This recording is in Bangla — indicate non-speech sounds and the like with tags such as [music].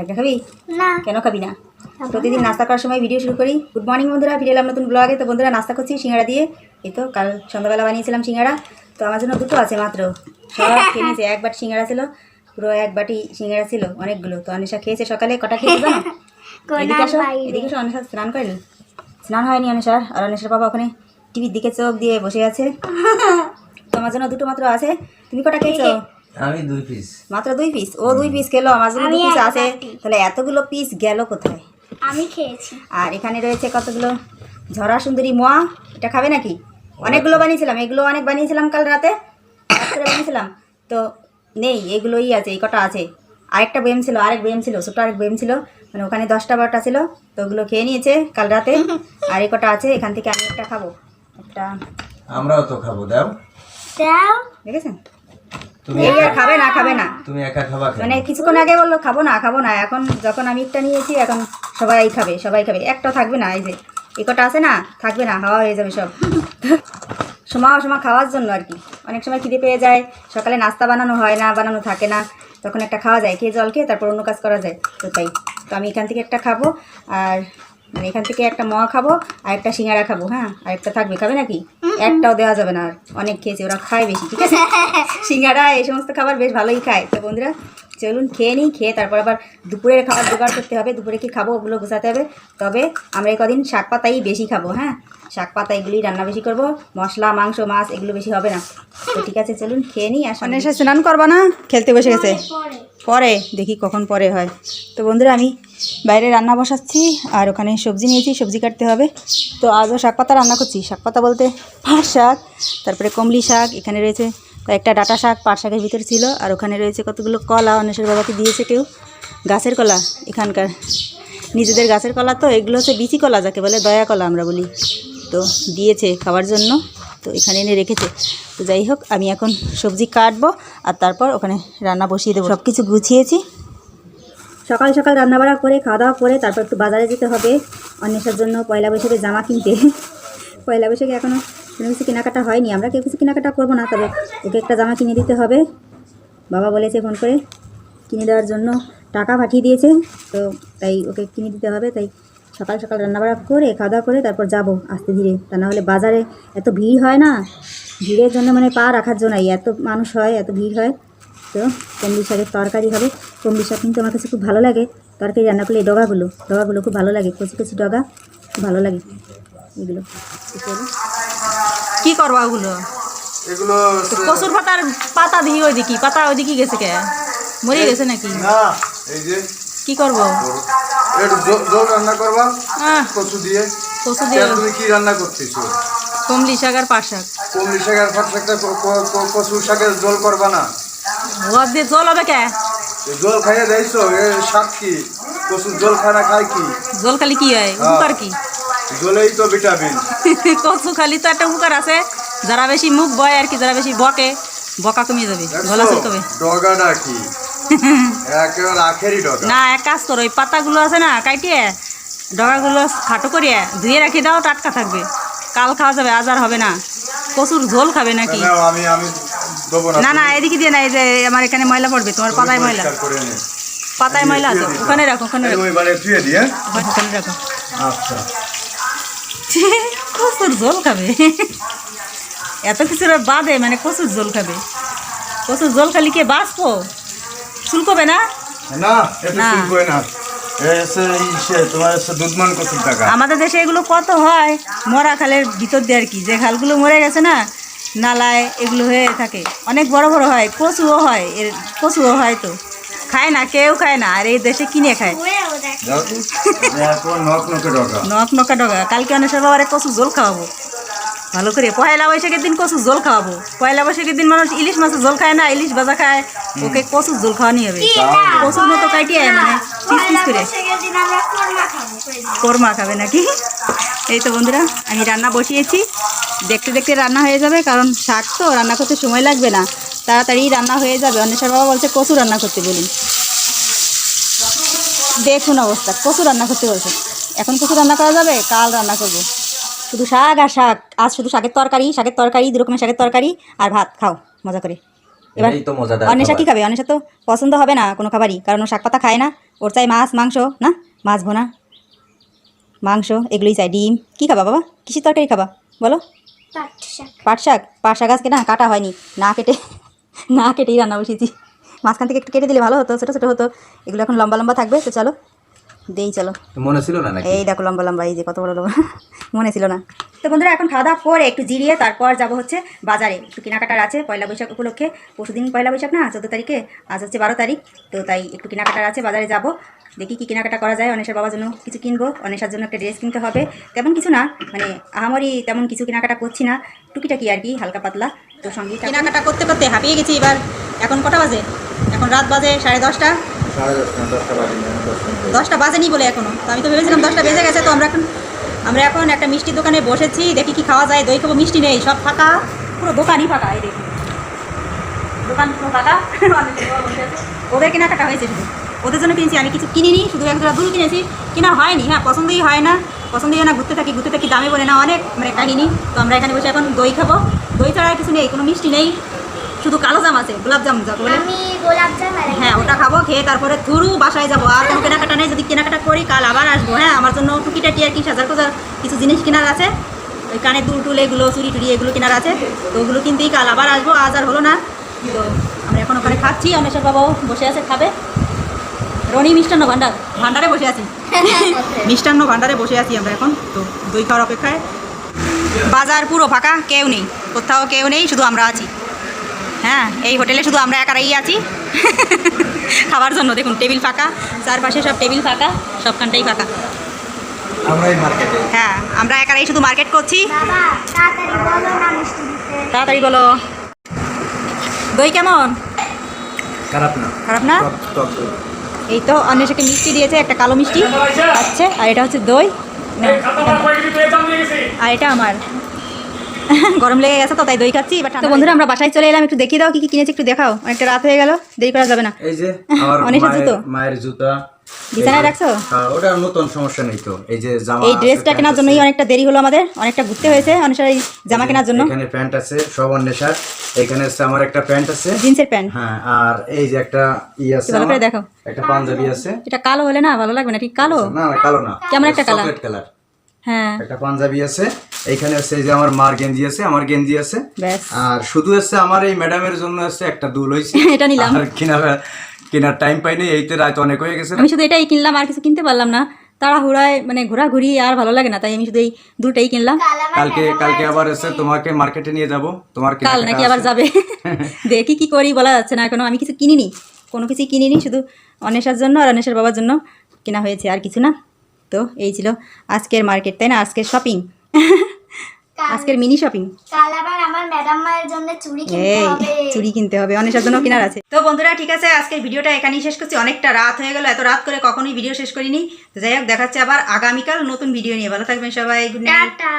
একটা খাবি না। কেন খাবি না? প্রতিদিন নাস্তা করার সময় ভিডিও শুরু করি। গুড মর্নিং বন্ধুরা। ফিরে এলাম নতুন ব্লগে তো বন্ধুরা নাস্তা করছি সিঙ্গাড়া দিয়ে। এই তো কাল সন্ধ্যাবেলা বানিয়েছিলাম সিঙ্গাড়া তো আমার জন্য দুটো আছে মাত্র। সব [laughs] খেয়ে নিয়েছে এক বাটি সিঙ্গাড়া ছিল। পুরো এক বাটি সিঙ্গাড়া ছিল অনেকগুলো। তো অনেশা খেয়েছে সকালে। কটা খেয়েছে জানো [laughs] এদিকে আসো। এদিকে আসো অনেশা স্নান করেনি? স্নান হয়নি অনেশার। আর অনেশার বাবা ওখানে টিভির দিকে চোখ দিয়ে বসে আছে। [laughs] তো আমার জন্য দুটো মাত্র আছে। তুমি কটা খেয়েছো? আমি দুই পিস মাত্র দুই পিস ও দুই পিস খেলো আমার জন্য দুই পিস আছে। তাহলে এতগুলো পিস গেল কোথায়? আমি খেয়েছি। আর এখানে রয়েছে কতগুলো? ঝরা সুন্দরী মোয়া এটা খাবে নাকি? অনেকগুলো বানিয়েছিলাম এগুলো অনেক বানিয়েছিলাম কাল রাতে। রাত্রে বানিয়েছিলাম। তো নেই এগুলোই আছে এই কটা আছে। আরেকটা বেম ছিল আরেক বেম ছিল ছোটো আরেক বেম ছিল। মানে ওখানে দশটা বারোটা ছিল তো ওগুলো খেয়ে নিয়েছে কাল রাতে। আর এই কটা আছে এখান থেকে আমি একটা খাব। একটা আমরাও তো খাব দাও। দাও। দেখেছেন? তুমি এই আর খাবে না খাবে না। তুমি একা খাবা মানে কিছুক্ষণ আগে বলল খাব না খাব না। এখন যখন আমি একটা নিয়েছি এখন সবাই খাবে সবাই খাবে। একটা থাকবে না এই যে এই কটা আছে না থাকবে না হাওয়া হয়ে যাবে সব। সময় সময় খাওয়ার জন্য আর কি। অনেক সময় খিদে পেয়ে যায় সকালে নাস্তা বানানো হয় না বানানো থাকে না। তখন একটা খাওয়া যায় খেয়ে জল খেয়ে তারপর অন্য কাজ করা যায় তো তাই। তো আমি এখান থেকে একটা খাব আর মানে এখান থেকে একটা মোয়া খাব আর একটা সিঙ্গারা খাব হ্যাঁ? আর একটা থাকবে খাবে নাকি? একটাও দেওয়া যাবে না আর। অনেক খেয়েছে, ওরা খায় বেশি, ঠিক আছে? সিঙ্গারা, এই সমস্ত খাবার বেশ ভালোই খায়। তো বন্ধুরা চলুন খেয়ে নিই খেয়ে তারপর আবার দুপুরের খাবার জোগাড় করতে হবে। দুপুরে কি খাব ওগুলো গোছাতে হবে। তবে আমরা কদিন শাক পাতাই বেশি খাব হ্যাঁ? শাক পাতা এগুলি রান্না বেশি করব। মশলা মাংস মাছ এগুলো বেশি হবে না। তো ঠিক আছে চলুন খেয়ে নিই আর সামনে এসে স্নান করবা না? খেলতে বসে গেছে? পরে। পরে? দেখি কখন পরে হয়। তো বন্ধুরা আমি বাইরে রান্না বসাচ্ছি আর ওখানে সবজি নিয়েছি সবজি কাটতে হবে। তো আজও শাক পাতা রান্না করছি। শাক পাতা বলতে পাট শাক তারপরে কমলি শাক এখানে রয়েছে কয়েকটা ডাটা শাক, পাট শাকের ভিতরে ছিল, আর ওখানে রয়েছে কতগুলো কলা অনেশের বাবাকে দিয়েছে কেউ। গাছের কলা এখানকার। নিজেদের গাছের কলা তো, এগুলো হচ্ছে বিচি কলা যাকে বলে, দয়া কলা আমরা বলি। তো দিয়েছে খাওয়ার জন্য, তো এখানে এনে রেখেছে। তো যাই হোক, আমি এখন সবজি কাটবো, আর তারপর ওখানে রান্না বসিয়ে দেবো। সব কিছু গুছিয়েছি। সকাল সকাল রান্নাবাড়া করে, খাওয়া দাওয়া করে, তারপর একটু বাজারে যেতে হবে। অন্বেষার জন্য পয়লা বৈশাখে জামা কিনতে। পয়লা বৈশাখে এখনও কোনো কিছু কেনাকাটা হয়নি, আমরা কেউ কিছু কেনাকাটা করব না, তবে ওকে একটা জামা কিনে দিতে হবে। বাবা বলেছে ফোন করে কিনে দেওয়ার জন্য টাকা পাঠিয়ে দিয়েছে, তো তাই ওকে কিনে দিতে হবে। তাই সকাল সকাল রান্নাবাড়া করে খাওয়া দাওয়া করে তারপর যাব আস্তে ধীরে। তা না হলে বাজারে এত ভিড় হয় না? ভিড়ের জন্য মানে পা রাখার জন্য এত মানুষ হয়, এত ভিড় হয়। তো কমলি শাকের তরকারি হবে। কমলি শাক কিন্তু আমার কাছে খুব ভালো লাগে। তরকারি রান্না করলে এই ডগাগুলো ডগাগুলো খুব ভালো লাগে, কচি কচি ডগা খুব ভালো লাগে। এগুলো। কি করব ওগুলো? এগুলো কচুর পাতার পাতা দিই ওই দিকে পাতা ওই দিকে গেছে কে? মরে গেছে নাকি? না এই যে। কি করব? একটু জল- রান্না করবা কচু দিয়ে। কচু দিয়ে। তুমি কি রান্না করতেছো? কমলি শাক আর পাট শাক। কমলি শাকের ফাট শাকটা ক- ক- ক- কচু শাকের জল করবা না। ওর দিয়ে জল হবে কে? জল খাইয়ে দেয়ছো শাক কি? কচুর জল খায় না খায় কি? জল খালি কি হয়। উপকার কি? জলেই তো ভিটামিন। [laughs] কচু খালি তো একটা উপকার আছে যারা বেশি মুখ বয় আর কি যারা বেশি বকে বকা কমিয়ে যাবে গলা চুলকাবে ডগাটা কি [laughs] একেবারে ডগা। না এক কাজ করো ওই পাতাগুলো আছে না কাটিয়ে ডগাগুলো খাটো করিয়ে ধুয়ে রাখি দাও টাটকা থাকবে। কাল খাওয়া যাবে আজ আর হবে না। কচুর ঝোল খাবে নাকি? আমি আমি না না এদিকে দিয়ে না এই যে আমার এখানে ময়লা পড়বে তোমার পাতায় ময়লা। পাতায় ময়লা আছে ওখানে রাখো ওখানে রাখো। দিয়ে ওখানে রাখো। আচ্ছা। কচুর ঝোল খাবে। এত কিছুর বাদে মানে কচুর ঝোল খাবে। কচুর ঝোল খালি কে বাঁচবো? চুলকবে না? আমাদের দেশে এগুলো কত হয়? মরা খালের ভিতর দিয়ে আর কি। যে খালগুলো মরে গেছে না নালায় এগুলো হয়ে থাকে। অনেক বড় বড় হয়। কচুও হয় এর কচুও হয় তো। খায় না, কেউ খায় না, আর এই দেশে কিনে খায়। ডগা নকা ডগা। কালকে অনেক বাবারে কচু জল খাওয়াবো। ভালো করে। পয়লা বৈশাখের দিন কচু জল খাওয়াবো। পয়লা বৈশাখের দিন মানুষ ইলিশ মাছের জল খায় না, ইলিশ ভাজা খায়। ওকে কচুর জল খাওয়ানি হবে। কচুর মতো কাটিয়ে মানে পিস পিস করে। কোরমা খাবে নাকি? এই তো বন্ধুরা, আমি রান্না বসিয়েছি। দেখতে দেখতে রান্না হয়ে যাবে, কারণ শাক তো, রান্না করতে সময় লাগবে না। তাড়াতাড়ি রান্না হয়ে যাবে। অন্বেষার বাবা বলছে কচু রান্না করতে বলুন দেখুন অবস্থা কচু রান্না করতে বলছে। এখন কচু রান্না করা যাবে? কাল রান্না করব। শুধু শাক আর শাক। আজ শুধু শাকের তরকারি শাকের তরকারি দু রকমের শাকের তরকারি আর ভাত। খাও মজা করে। এবার অন্বেষা কী খাবে? অন্বেষা তো পছন্দ হবে না কোনো খাবারই কারণ ও শাক পাতা খায় না। ওর চাই মাছ মাংস না? মাছ ভোনা। মাংস এগুলোই চাই। ডিম। কী খাবা বাবা? কিসের তরকারি খাবা? বলো। পাট শাক। পাট শাক? পাট শাক আজকে না কাটা হয়নি না কেটে না কেটেই রান্না বসিয়েছি। মাঝখান থেকে একটু কেটে দিলে ভালো হতো ছোটো ছোটো হতো। এগুলো এখন লম্বা লম্বা থাকবে তো চলো দেই চলো। মনে ছিল না এই দেখো লম্বা লম্বা এই যে কত বড় লম্বা [laughs] মনে ছিল না। তো বন্ধুরা এখন খাওয়া দাওয়া করে একটু জিরিয়ে তারপর যাব হচ্ছে বাজারে। একটু কেনাকাটার আছে পয়লা বৈশাখ উপলক্ষে। পরশুদিন পয়লা বৈশাখ না চোদ্দ তারিখে আজ হচ্ছে বারো তারিখ। তো তাই একটু কেনাকাটার আছে বাজারে যাব। দেখি কি কেনাকাটা করা যায় অনেশার বাবার জন্য কিছু কিনবো। অনেশার জন্য একটা ড্রেস কিনতে হবে। তেমন কিছু না মানে আহামরি তেমন কিছু কেনাকাটা করছি না। টুকিটাকি আর কি হালকা পাতলা। তো সঙ্গে কেনাকাটা করতে করতে হাঁপিয়ে গেছি এবার। এখন কটা বাজে? এখন রাত বাজে সাড়ে দশটা। দশটা বাজেনি বলে এখনও। তো আমি তো ভেবেছিলাম দশটা বেজে গেছে তো আমরা এখন আমরা এখন একটা মিষ্টির দোকানে বসেছি দেখি কি খাওয়া যায় দই খাব মিষ্টি নেই সব ফাঁকা। পুরো দোকানই ফাঁকা এই দেখুন। দোকান পুরো ফাঁকা। [laughs] ওদের কেনাকাটা হয়েছে শুধু। ওদের জন্য কিনেছি আমি কিছু কিনিনি শুধু এক জোড়া দুল কিনেছি। কেনা হয়নি হ্যাঁ পছন্দই হয় না। পছন্দই হয় না ঘুরতে থাকি ঘুরতে থাকি দামে বলে না অনেক মানে কাহিনী। তো আমরা এখানে বসে এখন দই খাব। দই ছাড়া কিছু নেই কোনো মিষ্টি নেই শুধু কালো জাম আছে গোলাপ জাম যাকে বলে। আমি গোলাপ জাম হ্যাঁ ওটা খাব খেয়ে তারপরে থুরু বাসায় যাব। আর কোনো কেনাকাটা নেই যদি কেনাকাটা করি কাল আবার আসব। হ্যাঁ আমার জন্য টুকিটাকি আর কি সাজার কোজার কিছু জিনিস কেনার আছে। ওই কানের দুল টুল এগুলো চুরি টুরি এগুলো কেনার আছে। তো ওগুলো কিনতেই কাল আবার আসব আজ আর হলো না। তো আমরা এখন ওখানে খাচ্ছি অনেশ্বর বাবাও বসে আছে খাবে। রনি মিষ্টান্ন ভাণ্ডার ভাণ্ডারে বসে আছি। [laughs] মিষ্টান্ন ভাণ্ডারে বসে আছি আমরা এখন। তো দই খাওয়ার অপেক্ষায়। বাজার পুরো ফাঁকা কেউ নেই। কোথাও কেউ নেই শুধু আমরা আছি। হ্যাঁ এই হোটেলে শুধু আমরা একারাই আছি। [laughs] খাবার জন্য দেখুন টেবিল ফাঁকা চারপাশে সব টেবিল ফাঁকা সবখানটাই ফাঁকা। হ্যাঁ আমরা একারাই শুধু মার্কেট করছি। তাড়াতাড়ি বলো দই কেমন? খারাপ না। খারাপ না। এই তো অন্বেষাকে মিষ্টি দিয়েছে একটা কালো মিষ্টি আচ্ছা আর এটা হচ্ছে দই। আর এটা আমার। গরম লেগে গেছে তো তাই দই খাচ্ছি এবার তো বন্ধুরা আমরা বাসায় চলে এলাম একটু দেখিয়ে দাও কি কি কিনেছি একটু দেখাও অনেকটা রাত হয়ে গেল দেরি করা যাবে না। এই যে আমার জুতো? মায়ের জুতা। বিছানায় রাখছো? ওটা নতুন সমস্যা নেই তো। এই যে জামা এই ড্রেসটা কেনার জন্যই অনেকটা দেরি হলো আমাদের অনেকটা ঘুরতে হয়েছে এই জামা কেনার জন্য। এখানে প্যান্ট আছে সব অন্বেষার। এখানে হচ্ছে আমার একটা প্যান্ট আছে। জিন্সের প্যান্ট হ্যাঁ আর এই যে একটা ই আছে ভালো করে দেখো। একটা পাঞ্জাবি আছে। এটা কালো হলে না ভালো লাগবে না ঠিক কালো? না না, কালো না। কেমন একটা কালার? চকলেট কালার হ্যাঁ। একটা পাঞ্জাবি আছে। এইখানে এই যে আমার মার গেঞ্জি আছে আমার গেঞ্জি আছে। আর শুধু হচ্ছে আমার এই ম্যাডামের জন্য হচ্ছে একটা দুল হয়েছে। [laughs] এটা নিলাম। আর কেনার কেনার টাইম পাইনি এইতে রাত অনেক হয়ে গেছে আমি শুধু এটাই কিনলাম আর কিছু কিনতে পারলাম না। তাড়াহুড়ায় মানে ঘোরাঘুরি আর ভালো লাগে না তাই আমি শুধু এই দুটাই কিনলাম। কাল কালকে কালকে আবার এসে তোমাকে মার্কেটে নিয়ে যাব। তোমার কাল নাকি আবার যাবে। [laughs] দেখি কি করি বলা যাচ্ছে না এখনও। আমি কিছু কিনিনি কোনো কিছুই কিনিনি শুধু অনেশার জন্য আর অন্বেষার বাবার জন্য কেনা হয়েছে আর কিছু না। তো এই ছিল আজকের মার্কেট তাই না? আজকের শপিং আজকের মিনি শপিং কাল আবার আমার ম্যাডাম মায়ের জন্য চুড়ি কিনতে হবে। চুরি কিনতে হবে অনেক জন্য কেনার আছে। তো বন্ধুরা ঠিক আছে আজকের ভিডিওটা এখানেই শেষ করছি। অনেকটা রাত হয়ে গেল এত রাত করে কখনোই ভিডিও শেষ করিনি। তো যাই হোক দেখাচ্ছে আবার আগামীকাল নতুন ভিডিও নিয়ে। ভালো থাকবেন সবাই গুড নাইট টাটা।